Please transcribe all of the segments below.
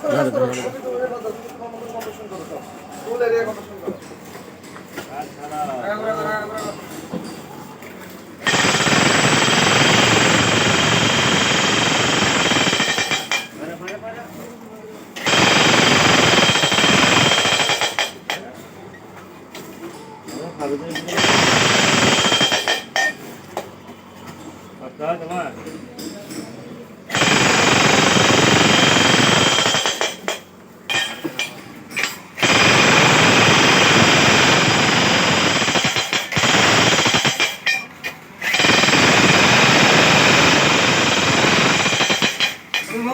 Tá, tá, tá.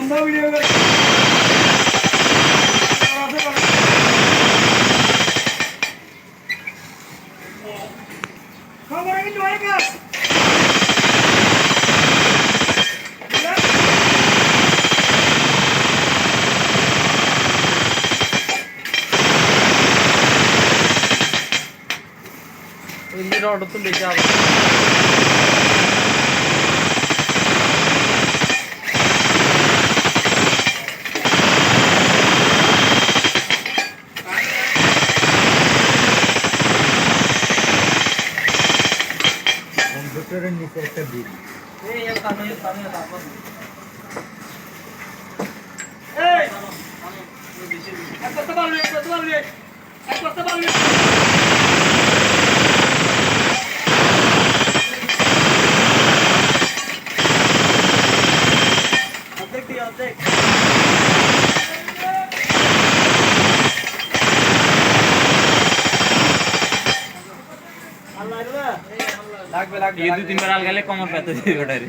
സ്വന്തം വീഡിയോകൾ? ഇതിന്റെ അടുത്തും വെച്ചാൽ কম্পিউটারের নিচে একটা বিল। এই এক করতে পারবে এক করতে পারবে এক করতে পারবি। লাগবে লাগবে এই দুই তিনবার আল গেলে কমর পেতে দিবে ওটারে।